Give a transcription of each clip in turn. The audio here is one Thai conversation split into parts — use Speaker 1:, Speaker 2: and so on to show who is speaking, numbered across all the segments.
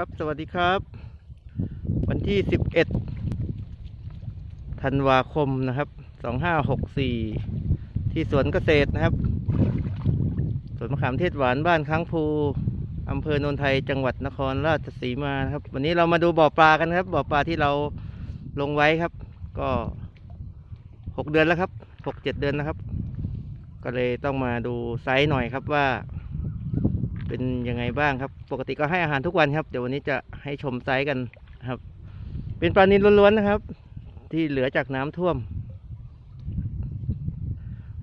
Speaker 1: ครับสวัสดีครับ วันที่ 11 ธันวาคมนะครับ 2564 ที่สวนเกษตรนะครับ สวนมะขามเทศหวานบ้านค้างภูอำเภอโนนไทยจังหวัดนครราชสีมานะครับ วันนี้เรามาดูบ่อปลากันครับ บ่อปลาที่เราลงไว้ครับ ก็ 6 เดือนแล้วครับ 6-7 เดือนนะครับ ก็เลยต้องมาดูไซส์หน่อยครับว่า เป็นยังไงบ้างครับ ปกติก็ให้อาหารทุกวันครับ เดี๋ยววันนี้จะให้ชมไซส์กันครับ เป็นปลานิลล้วนๆนะครับ ที่เหลือจากน้ำท่วม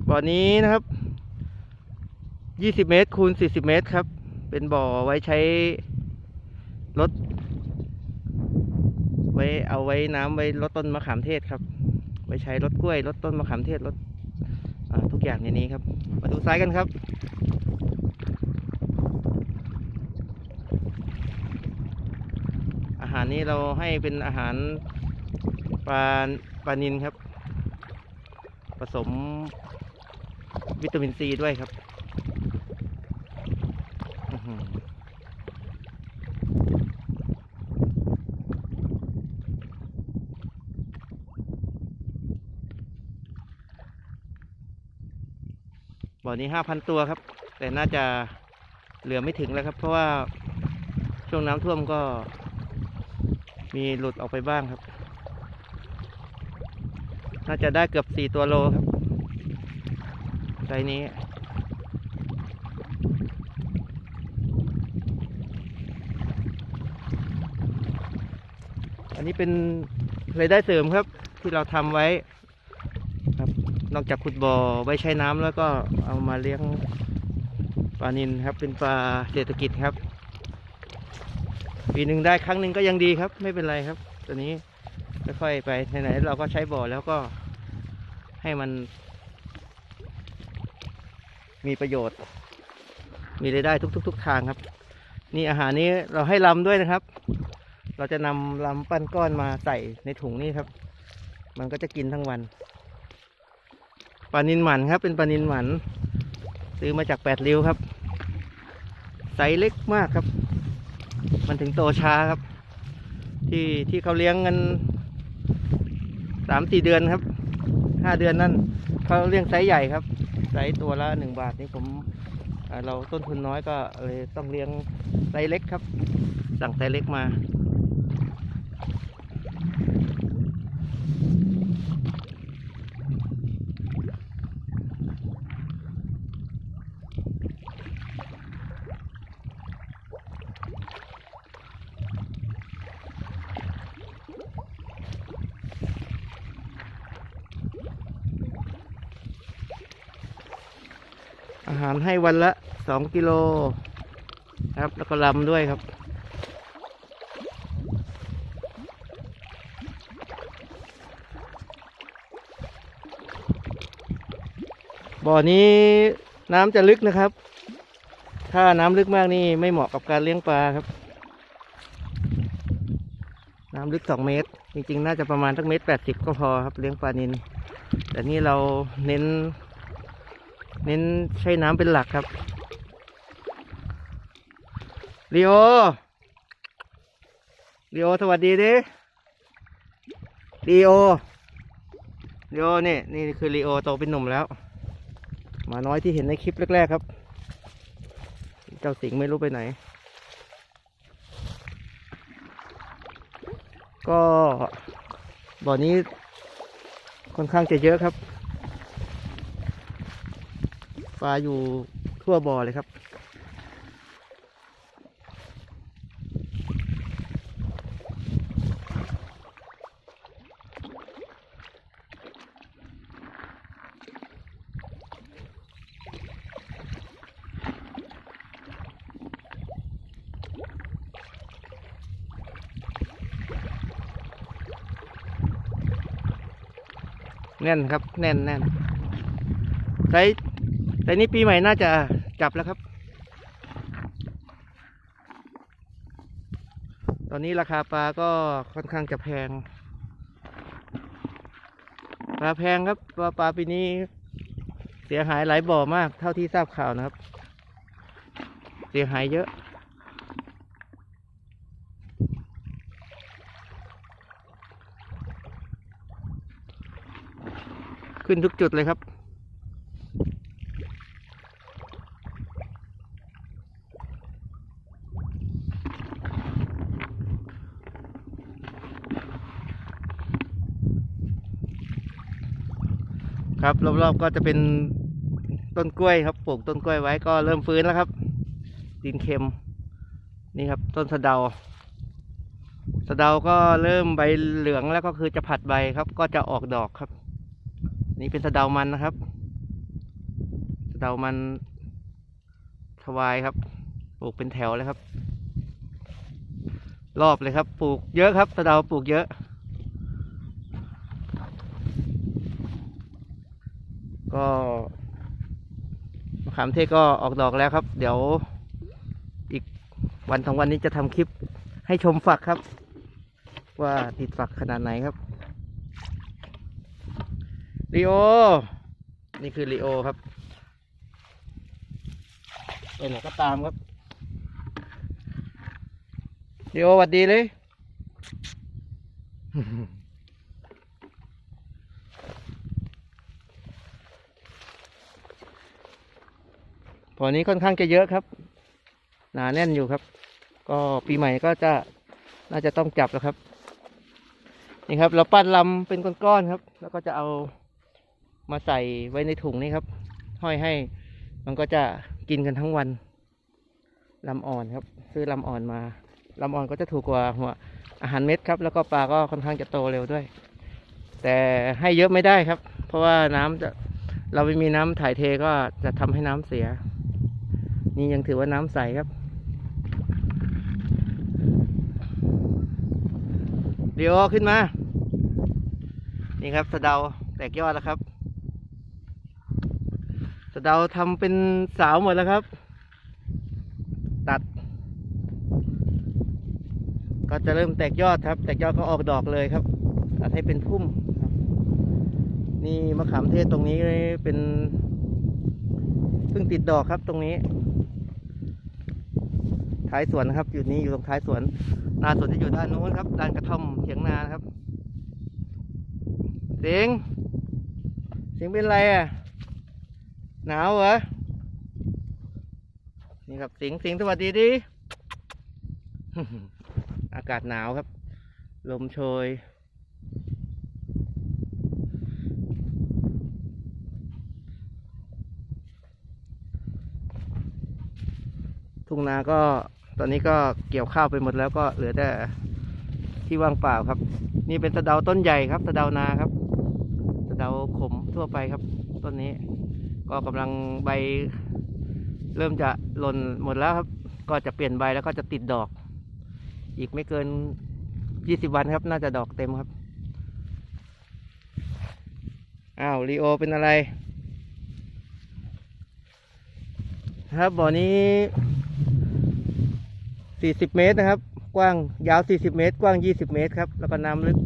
Speaker 1: บ่อนี้นะครับ20เมตรคูณ40เมตรครับ เป็นบ่อไว้ใช้รถไว้เอาไว้น้ำไว้ลดต้นมะขามเทศครับ ไว้ใช้รถกล้วยลดต้นมะขามเทศลดทุกอย่างในนี้ครับ มาดูไซส์กันครับ อา หารนี้เราให้เป็นอาหารปลาปลานินครับ ผสมวิตามินซีด้วยครับอื้อหือบ่อนี้ห้าพันตัวครับ แต่น่าจะเหลือไม่ถึงแล้วครับ เพราะว่าช่วงน้ำท่วมก็ มีหลุดออกไปบ้างครับ น่าจะได้เกือบสี่ตัวโลครับไซนี้อันนี้เป็นรายได้เสริมครับ ที่เราทำไว้ครับ นอกจากขุดบ่อไว้ใช้น้ำแล้วก็เอามาเลี้ยงปลานินครับ เป็นปลาเศรษฐกิจครับ ปีหนึ่งได้ครั้งหนึ่งก็ยังดีครับ ไม่เป็นไรครับ ตัวนี้ค่อยๆไปไหนๆเราก็ใช้บ่อแล้วก็ให้มัน มีประโยชน์ มีรายได้ทุกๆทุกทางครับ นี่อาหารนี้เราให้ลำด้วยนะครับ เราจะนำลำปั้นก้อนมาใส่ในถุงนี่ครับ มันก็จะกินทั้งวันปลานินหมันครับ เป็นปลานินหมัน ซื้อมาจากแปดริ้วครับไซส์เล็กมากครับ มันถึงโตช้าครับ ที่ที่เขาเลี้ยงกันสามสี่เดือนครับห้าเดือนนั่นเขาเลี้ยงไซส์ใหญ่ครับไซส์ตัวละหนึ่งบาทนี่ผมเราต้นทุนน้อยก็เลยต้องเลี้ยงไซส์เล็กครับ สั่งไซส์เล็กมาาหารให้วันละสองกิโลครับ แล้วก็ลำด้วยครับ บ่อนี้น้ำจะลึกนะครับ ถ้าน้ำลึกมากนี่ไม่เหมาะกับการเลี้ยงปลาครับ น้ำลึกสองเมตร จริงๆ น่าจะประมาณสักเมตรแปดสิบก็พอครับเลี้ยงปลานินแต่นี่เราเน้น เน้นใช้น้ำเป็นหลักครับลีโอลีโอสวัสดีดิลีโอลีโอนี่นี่คือลีโอโตเป็นหนุ่มแล้วหมาน้อยที่เห็นในคลิปแรกๆครับ เจ้าสิงไม่รู้ไปไหน ก็บ่อนี้ค่อนข้างจะเยอะครับ ลาอยู่ทั่วบ่อเลยครับ แน่นครับ แน่นแน่นไซส์ แต่นี้ปีใหม่น่าจะจับแล้วครับ ตอนนี้ราคาปลาก็ค่อนข้างจะแพง ปลาแพงครับปลาปลาปีนี้เสียหายหลายบ่อมาก เท่าที่ทราบข่าวนะครับ เสียหายเยอะขึ้นทุกจุดเลยครับ ครับ รอบๆก็จะเป็นต้นกล้วยครับปลูกต้นกล้วยไว้ก็เริ่มฟื้นแล้วครับ ดินเค็ม นี่ครับ ต้นสะเดา สะเดาก็เริ่มใบเหลืองแล้วก็คือจะผัดใบครับ ก็จะออกดอกครับ นี่เป็นสะเดามันนะครับ สะเดามันถวายครับปลูกเป็นแถวเลยครับ รอบเลยครับ ปลูกเยอะครับสะเดาปลูกเยอะ ก็มะขามเทศก็ออกดอกแล้วครับ เดี๋ยวอีกวันสองวันนี้จะทำคลิปให้ชมฝักครับ ว่าติดฝักขนาดไหนครับลีโอ นี่คือลีโอครับไปไหนก็ตามครับลีโอหวัดดีเลย พอนี้ค่อนข้างจะเยอะครับ หนาแน่นอยู่ครับ ก็ปีใหม่ก็จะน่าจะต้องจับแล้วครับ นี่ครับ เราปั้นลำเป็นก้อนๆครับ แล้วก็จะเอามาใส่ไว้ในถุงนี่ครับ ห้อยให้ มันก็จะกินกันทั้งวันลำอ่อนครับ ซื้อลำอ่อนมาลำอ่อนก็จะถูกกว่าหัวอาหารเม็ดครับ แล้วก็ปลาก็ค่อนข้างจะโตเร็วด้วย แต่ให้เยอะไม่ได้ครับ เพราะว่าน้ำจะเราไม่มีน้ำถ่ายเทก็จะทำให้น้ำเสีย นี่ยังถือว่าน้ำใสครับ เดี๋ยวขึ้นมา นี่ครับสะเดาแตกยอดแล้วครับ สะเดาทำเป็นสาวหมดแล้วครับ ตัด ก็จะเริ่มแตกยอดครับ แตกยอดก็ออกดอกเลยครับ ตัดให้เป็นพุ่มนี่มะขามเทศตรงนี้เป็นเพิ่งติดดอกครับตรงนี้ ท้ายสวนนะครับ อยู่นี้อยู่ตรงท้ายสวน นาสวนจะอยู่ด้านโน้นครับ ด้านกระท่อมเถียงนานะครับ เสียง เสียงเป็นไรอะ หนาวเหรอ นี่ครับเสียงเสียงสวัสดีดิ อากาศหนาวครับ ลมโชยทุ่งนาก็ ตอนนี้ก็เกี่ยวข้าวไปหมดแล้วก็เหลือแต่ที่ว่างเปล่าครับ นี่เป็นสะเดาต้นใหญ่ครับสะเดานาครับสะเดาขมทั่วไปครับ ต้นนี้ ก็กำลังใบ เริ่มจะหล่นหมดแล้วครับ ก็จะเปลี่ยนใบแล้วก็จะติดดอก อีกไม่เกินยี่สิบวันครับ น่าจะดอกเต็มครับอ้าวลีโอเป็นอะไร ครับบ่อนี้ 40 เมตรนะครับ กว้างยาว 40 เมตร กว้าง 20 เมตรครับ แล้วก็น้ำลึก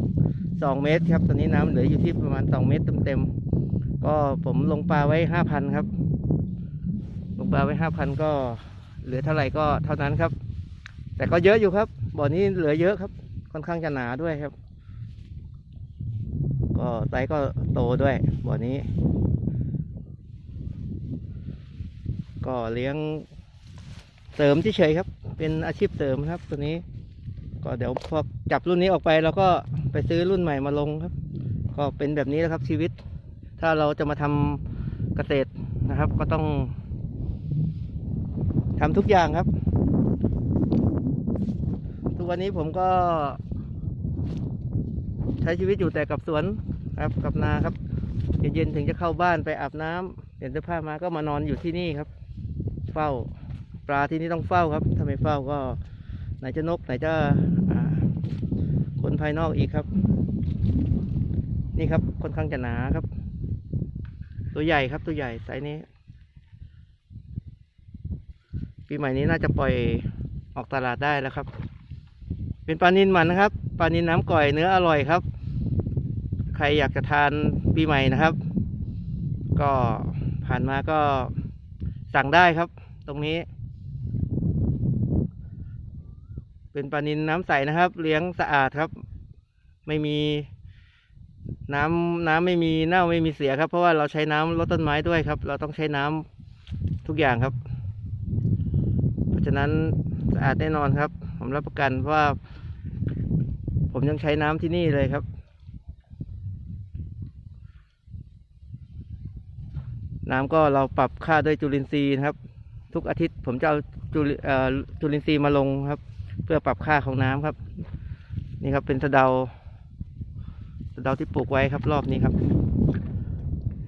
Speaker 1: 2 เมตรครับ ตอนนี้น้ำเหลืออยู่ที่ประมาณ 2 เมตรเต็มๆ ก็ผมลงปลาไว้ 5,000 ครับ ลงปลาไว้ 5,000 ก็เหลือเท่าไหร่ก็เท่านั้นครับ แต่ก็เยอะอยู่ครับ บ่อนี้เหลือเยอะครับ ค่อนข้างจะหนาด้วยครับ ก็ไซส์ก็โตด้วย บ่อนี้ ก็เลี้ยงเสริมเฉยครับ เป็นอาชีพเสริมครับตัวนี้ ก็เดี๋ยวพอจับรุ่นนี้ออกไปเราก็ไปซื้อรุ่นใหม่มาลงครับ ก็เป็นแบบนี้แหละครับชีวิต ถ้าเราจะมาทำเกษตรนะครับ ก็ต้องทำทุกอย่างครับ ทุกวันนี้ผมก็ ใช้ชีวิตอยู่แต่กับสวนครับกับนาครับเย็นๆถึงจะเข้าบ้านไปอาบน้ำเปลี่ยนเสื้อผ้ามาก็มานอนอยู่ที่นี่ครับ เฝ้า ลาที่นี่ต้องเฝ้าครับ ถ้าไม่เฝ้าก็ไหนจะนกไหนจะคนภายนอกอีกครับ นี่ครับค่อนข้างจะหนาครับ ตัวใหญ่ครับตัวใหญ่ไซส์นี้ ปีใหม่นี้น่าจะปล่อยออกตลาดได้แล้วครับ เป็นปลานินหมันนะครับปลานินน้ำก่อยเนื้ออร่อยครับ ใครอยากจะทานปีใหม่นะครับ ก็ผ่านมาก็สั่งได้ครับ ตรงนี้ เป็นปลานินน้ำใสนะครับ เลี้ยงสะอาดครับ ไม่มีน้ำน้ำไม่มีเน่าไม่มีเสียครับ เพราะว่าเราใช้น้ำลดต้นไม้ด้วยครับ เราต้องใช้น้ำทุกอย่างครับ เพราะฉะนั้นสะอาดแน่นอนครับ ผมรับประกันว่า ผมยังใช้น้ำที่นี่เลยครับ น้ำก็เราปรับค่าด้วยจุลินทรีย์นะครับ ทุกอาทิตย์ผมจะเอาจุลิเอ่อจุลินทรีย์มาลงครับ เพื่อปรับค่าของน้ำครับ นี่ครับเป็นสะเดาสะเดาที่ปลูกไว้ครับรอบนี้ครับ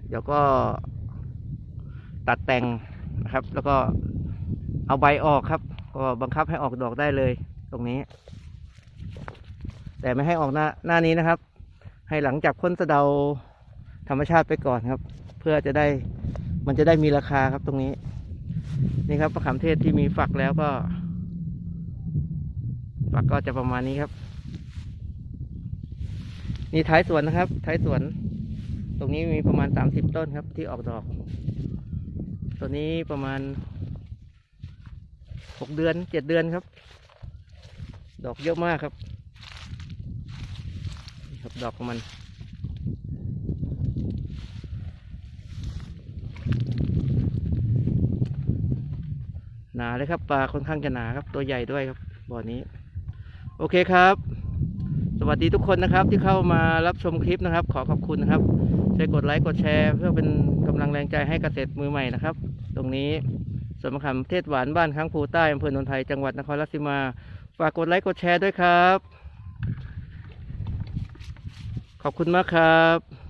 Speaker 1: เดี๋ยวก็ตัดแต่งนะครับ แล้วก็เอาใบออกครับ ก็บังคับให้ออกดอกได้เลยตรงนี้ แต่ไม่ให้ออกหน้าหน้านี้นะครับ ให้หลังจากพ้นสะเดาธรรมชาติไปก่อนครับ เพื่อจะได้มันจะได้มีราคาครับตรงนี้ นี่ครับมะขามเทศที่มีฝักแล้วก็ ฝักก็จะประมาณนี้ครับ นี่ท้ายสวนนะครับ ท้ายสวน ตรงนี้มีประมาณสามสิบต้นครับ ที่ออกดอกตัวนี้ประมาณหกเดือนเจ็ดเดือนครับ ดอกเยอะมากครับครับดอกของมันหนาเลยครับปลาค่อนข้างจะหนาครับตัวใหญ่ด้วยครับบ่อนี้ โอเคครับ สวัสดีทุกคนนะครับที่เข้ามารับชมคลิปนะครับ ขอขอบคุณนะครับช่วยกดไลค์กดแชร์ เพื่อเป็นกำลังแรงใจให้เกษตรมือใหม่นะครับ ตรงนี้สวนมะขามเทศหวานบ้านค้างภูใต้อำเภอโนนไทยจังหวัดนครราชสีมาฝากกดไลค์กดแชร์ด้วยครับ ขอบคุณมากครับ